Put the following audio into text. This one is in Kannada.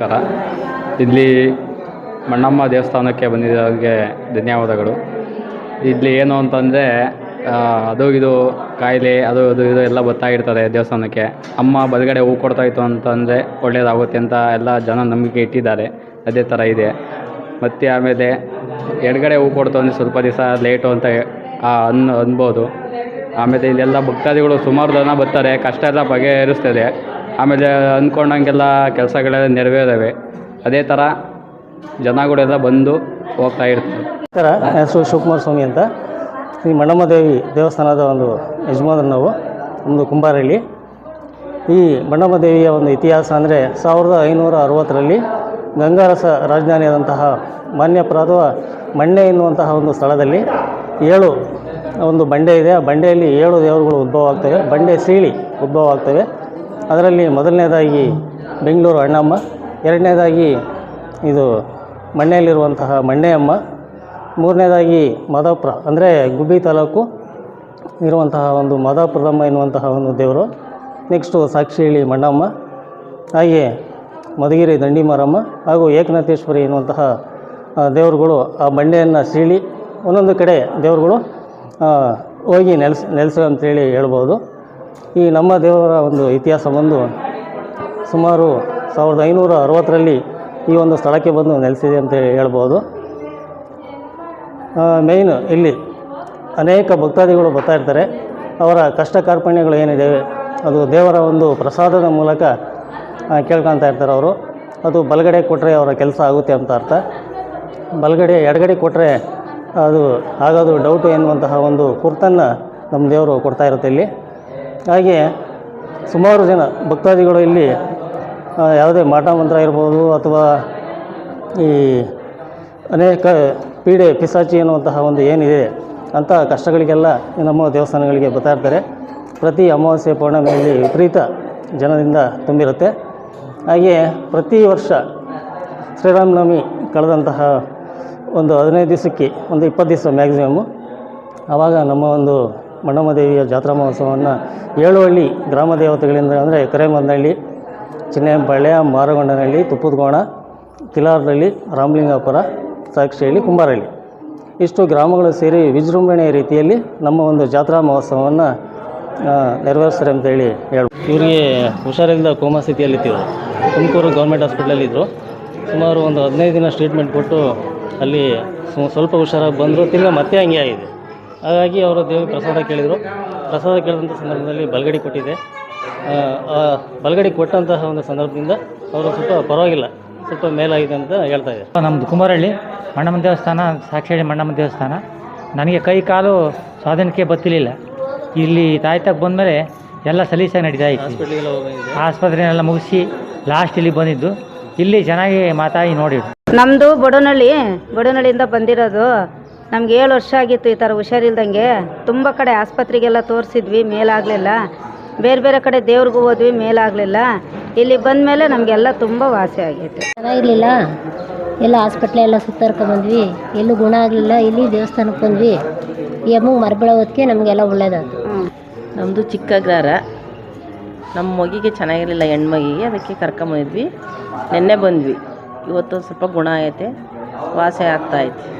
ನಮಸ್ಕಾರ. ಇಲ್ಲಿ ಮಣ್ಣಮ್ಮ ದೇವಸ್ಥಾನಕ್ಕೆ ಬಂದಿದ್ದವರಿಗೆ ಧನ್ಯವಾದಗಳು. ಇಲ್ಲಿ ಏನು ಅಂತಂದರೆ ಅದು ಇದು ಕಾಯಿಲೆ, ಅದು ಇದು ಇದು ಎಲ್ಲ ಬರ್ತಾಯಿರ್ತದೆ ದೇವಸ್ಥಾನಕ್ಕೆ. ಅಮ್ಮ ಬದುಗಡೆ ಹೂ ಕೊಡ್ತಾಯಿತ್ತು ಅಂತಂದರೆ ಒಳ್ಳೆಯದಾಗುತ್ತೆ ಅಂತ ಎಲ್ಲ ಜನ ನಂಬಿಕೆ ಇಟ್ಟಿದ್ದಾರೆ. ಅದೇ ಥರ ಇದೆ. ಮತ್ತು ಆಮೇಲೆ ಎಡಗಡೆ ಹೂ ಕೊಡ್ತು ಅಂದರೆ ಸ್ವಲ್ಪ ದಿವಸ ಲೇಟು ಅಂತ ಅನ್, ಅನ್ಬೋದು. ಆಮೇಲೆ ಇಲ್ಲೆಲ್ಲ ಭಕ್ತಾದಿಗಳು ಸುಮಾರು ಜನ ಬರ್ತಾರೆ. ಕಷ್ಟ ಎಲ್ಲ ಬಗೆಹರಿಸ್ತದೆ. ಆಮೇಲೆ ಅಂದ್ಕೊಂಡಂಗೆಲ್ಲ ಕೆಲಸಗಳೆಲ್ಲ ನೆರವೇರವೆ ಅದೇ ಥರ ಜನಗಳೆಲ್ಲ ಬಂದು ಹೋಗ್ತಾ ಇರ್ತಾರೆ. ಸರ ಹೆಸರು ಶಿವಕುಮಾರ ಸ್ವಾಮಿ ಅಂತ. ಈ ಮಣ್ಣಮ್ಮ ದೇವಿ ದೇವಸ್ಥಾನದ ಒಂದು ಯಜಮಾನರು ನಾವು, ಒಂದು ಕುಂಬಾರಳ್ಳಿ ಈ ಮಣ್ಣಮ್ಮ ದೇವಿಯ ಒಂದು ಇತಿಹಾಸ ಅಂದರೆ ಸಾವಿರದ ಐನೂರ ಅರವತ್ತರಲ್ಲಿ ಗಂಗಾರಸ ರಾಜಧಾನಿಯಾದಂತಹ ಮಾನ್ಯಪುರದ ಮಣ್ಣೆ ಎನ್ನುವಂತಹ ಒಂದು ಸ್ಥಳದಲ್ಲಿ ಏಳು, ಒಂದು ಬಂಡೆ ಇದೆ. ಆ ಬಂಡೆಯಲ್ಲಿ ಏಳು ದೇವರುಗಳು ಉದ್ಭವ ಆಗ್ತವೆ. ಬಂಡೆ ಸೀಳಿ ಉದ್ಭವ ಆಗ್ತವೆ. ಅದರಲ್ಲಿ ಮೊದಲನೇದಾಗಿ ಬೆಂಗಳೂರು ಅಣ್ಣಮ್ಮ, ಎರಡನೇದಾಗಿ ಇದು ಮಣ್ಣೆಯಲ್ಲಿರುವಂತಹ ಮಣ್ಣೆಯಮ್ಮ, ಮೂರನೇದಾಗಿ ಮಾದಾಪುರ, ಅಂದರೆ ಗುಬ್ಬಿ ತಾಲೂಕು ಇರುವಂತಹ ಒಂದು ಮಾದಾಪುರದಮ್ಮ ಎನ್ನುವಂತಹ ಒಂದು ದೇವರು. ನೆಕ್ಸ್ಟು ಸಾಕ್ಷಿಹಳ್ಳಿ ಮಣ್ಣಮ್ಮ ಹಾಗೆ ಮಧುಗಿರಿ ದಂಡಿಮಾರಮ್ಮ ಹಾಗೂ ಏಕನಾಥೇಶ್ವರಿ ಎನ್ನುವಂತಹ ದೇವರುಗಳು ಆ ಬಂಡೆಯನ್ನು ಸೀಳಿ ಒಂದೊಂದು ಕಡೆ ದೇವರುಗಳು ಹೋಗಿ ನೆಲೆಸ್, ನೆಲೆಸ ಅಂತೇಳಿ ಹೇಳ್ಬೋದು. ಈ ನಮ್ಮ ದೇವರ ಒಂದು ಇತಿಹಾಸ ಬಂದು ಸುಮಾರು ಸಾವಿರದ ಐನೂರ ಅರವತ್ತರಲ್ಲಿ ಈ ಒಂದು ಸ್ಥಳಕ್ಕೆ ಬಂದು ನೆಲೆಸಿದೆ ಅಂತ ಹೇಳ್ಬೋದು. ಮೇಯ್ನು ಇಲ್ಲಿ ಅನೇಕ ಭಕ್ತಾದಿಗಳು ಬರ್ತಾ ಇರ್ತಾರೆ. ಅವರ ಕಷ್ಟ ಕಾರ್ಪಣ್ಯಗಳು ಏನಿದೆ ಅದು ದೇವರ ಒಂದು ಪ್ರಸಾದದ ಮೂಲಕ ಕೇಳ್ಕೊತಾ ಇರ್ತಾರೆ ಅವರು. ಅದು ಬಲಗಡೆ ಕೊಟ್ಟರೆ ಅವರ ಕೆಲಸ ಆಗುತ್ತೆ ಅಂತ ಅರ್ಥ. ಬಲಗಡೆ ಎಡಗಡೆ ಕೊಟ್ಟರೆ ಅದು ಆಗೋದು ಡೌಟು ಎನ್ನುವಂತಹ ಒಂದು ಕುರ್ತನ್ನು ನಮ್ಮ ದೇವರು ಕೊಡ್ತಾ ಇರುತ್ತೆ ಇಲ್ಲಿ. ಹಾಗೆ ಸುಮಾರು ಜನ ಭಕ್ತಾದಿಗಳು ಇಲ್ಲಿ ಯಾವುದೇ ಮಾಟ ಮಂತ್ರ ಇರ್ಬೋದು ಅಥವಾ ಈ ಅನೇಕ ಪೀಡೆ, ಪಿಸಾಚಿ ಎನ್ನುವಂತಹ ಒಂದು ಏನಿದೆ ಅಂತ ಕಷ್ಟಗಳಿಗೆಲ್ಲ ನಮ್ಮ ದೇವಸ್ಥಾನಗಳಿಗೆ ಬರ್ತಾ ಇರ್ತಾರೆ ಪ್ರತಿ ಅಮಾವಾಸ್ಯೆ ಪೌರ್ಣಮಿಯಲ್ಲಿ ವಿಪರೀತ ಜನದಿಂದ ತುಂಬಿರುತ್ತೆ. ಹಾಗೆ ಪ್ರತಿ ವರ್ಷ ಶ್ರೀರಾಮನವಮಿ ಕಳೆದಂತಹ ಒಂದು ಹದಿನೈದು ದಿವಸಕ್ಕೆ, ಒಂದು ಇಪ್ಪತ್ತು ದಿವಸ ಮ್ಯಾಕ್ಸಿಮಮ್ಮು ಆವಾಗ ನಮ್ಮ ಒಂದು ಮಣ್ಣಮ್ಮ ದೇವಿಯ ಜಾತ್ರಾ ಮಹೋತ್ಸವವನ್ನು ಏಳುಹಳ್ಳಿ ಗ್ರಾಮ ದೇವತೆಗಳಿಂದ ಅಂದರೆ ಕರೇಮಂದಹಳ್ಳಿ ಚಿನ್ನೆಂಬಳ್ಳೆ ಮಾರಗೊಂಡನಹಳ್ಳಿ, ತುಪ್ಪದಗೋಣ ಕಿಲಾರದಲ್ಲಿ ರಾಮಲಿಂಗಾಪುರ, ಸಾಕ್ಷಿಹಳ್ಳಿ, ಕುಂಬಾರಹಳ್ಳಿ. ಇಷ್ಟು ಗ್ರಾಮಗಳು ಸೇರಿ ವಿಜೃಂಭಣೆಯ ರೀತಿಯಲ್ಲಿ ನಮ್ಮ ಒಂದು ಜಾತ್ರಾ ಮಹೋತ್ಸವವನ್ನು ನೆರವೇರಿಸ್ತಾರೆ ಅಂತೇಳಿ ಹೇಳಿ ಇವರಿಗೆ ಹುಷಾರಿಲ್ಲದ ಕೋಮಾ ಸ್ಥಿತಿಯಲ್ಲಿದ್ದರು ತುಮಕೂರು ಗೌರ್ಮೆಂಟ್ ಹಾಸ್ಪಿಟ್ಲಲ್ಲಿದ್ದರು ಸುಮಾರು ಒಂದು ಹದಿನೈದು ದಿನ ಟ್ರೀಟ್ಮೆಂಟ್ ಕೊಟ್ಟು ಅಲ್ಲಿ ಸ್ವ- ಸ್ವಲ್ಪ ಹುಷಾರಾಗಿ ಬಂದರು. ತಿರ್ಗಿ ಮತ್ತೆ ಹಂಗೆ ಆಗಿದೆ. ಹಾಗಾಗಿ ಅವರು ದೇವಿ ಪ್ರಸಾದ ಕೇಳಿದರು. ಪ್ರಸಾದ ಕೇಳಿದಂಥ ಸಂದರ್ಭದಲ್ಲಿ ಬಲಗಡೆ ಕೊಟ್ಟಿದೆ. ಬಲಗಡೆ ಕೊಟ್ಟಂತಹ ಒಂದು ಸಂದರ್ಭದಿಂದ ಅವರು ಸ್ವಲ್ಪ ಪರವಾಗಿಲ್ಲ ಸ್ವಲ್ಪ ಮೇಲಾಗಿದೆ ಅಂತ ಹೇಳ್ತಾ ಇದೆ ನಮ್ಮದು ಕುಮಾರಹಳ್ಳಿ ಮಣ್ಣಮ್ಮ ದೇವಸ್ಥಾನ ಸಾಕ್ಷಿ ಮಣ್ಣಮ್ಮ ದೇವಸ್ಥಾನ. ನನಗೆ ಕೈ ಕಾಲು ಸ್ವಾಧೀನಕ್ಕೆ ಬತ್ತಿರಲಿಲ್ಲ ಇಲ್ಲಿ ತಾಯ್ತಕ್ಕೆ ಬಂದಮೇಲೆ ಎಲ್ಲ ಸಲೀಸಾಗಿ ನಡೀತಾ ಇತ್ತು. ಹೋಗಿದೆ ಆಸ್ಪತ್ರೆನೆಲ್ಲ ಮುಗಿಸಿ ಲಾಸ್ಟ್ ಇಲ್ಲಿ ಬಂದಿದ್ದು. ಇಲ್ಲಿ ಚೆನ್ನಾಗಿ ಮಾತಾಡಿ ನೋಡಿ. ನಮ್ಮದು ಬಡವನಹಳ್ಳಿ ಬಡವನಹಳ್ಳಿಯಿಂದ ಬಂದಿರೋದು ನಮ್ಗೆ ಏಳು ವರ್ಷ ಆಗಿತ್ತು ಈ ಥರ ಹುಷಾರಿಲ್ದಂಗೆ. ತುಂಬ ಕಡೆ ಆಸ್ಪತ್ರೆಗೆಲ್ಲ ತೋರಿಸಿದ್ವಿ ಮೇಲಾಗಲಿಲ್ಲ. ಬೇರೆ ಬೇರೆ ಕಡೆ ದೇವ್ರಿಗೂ ಹೋದ್ವಿ ಮೇಲಾಗಲಿಲ್ಲ. ಇಲ್ಲಿ ಬಂದ ಮೇಲೆ ನಮಗೆಲ್ಲ ತುಂಬ ವಾಸಿ ಆಗೈತೆ. ಚೆನ್ನಾಗಿರ್ಲಿಲ್ಲ. ಎಲ್ಲ ಹಾಸ್ಪಿಟ್ಲೆ ಎಲ್ಲ ಸುತ್ತಾರ್ಕೊಂಬಂದ್ವಿ ಎಲ್ಲೂ ಗುಣ ಆಗಲಿಲ್ಲ. ಇಲ್ಲಿ ದೇವಸ್ಥಾನಕ್ಕೆ ಬಂದ್ವಿ. ಈ ಅಮ್ಮಗೆ ಹೊತ್ತಿಗೆ ನಮಗೆಲ್ಲ ಒಳ್ಳೇದಾಯ್ತು. ನಮ್ಮದು ಚಿಕ್ಕ ಗ್ರಾರ ನಮ್ಮ ಮಗಿಗೆ ಚೆನ್ನಾಗಿರಲಿಲ್ಲ ಹೆಣ್ಮಗಿಗೆ. ಅದಕ್ಕೆ ಕರ್ಕೊಂಬಂದಿದ್ವಿ ನಿನ್ನೆ ಬಂದ್ವಿ. ಇವತ್ತು ಸ್ವಲ್ಪ ಗುಣ ಆಗೈತೆ. ವಾಸಿ ಆಗ್ತಾಯಿತ್ತು ಐತೆ.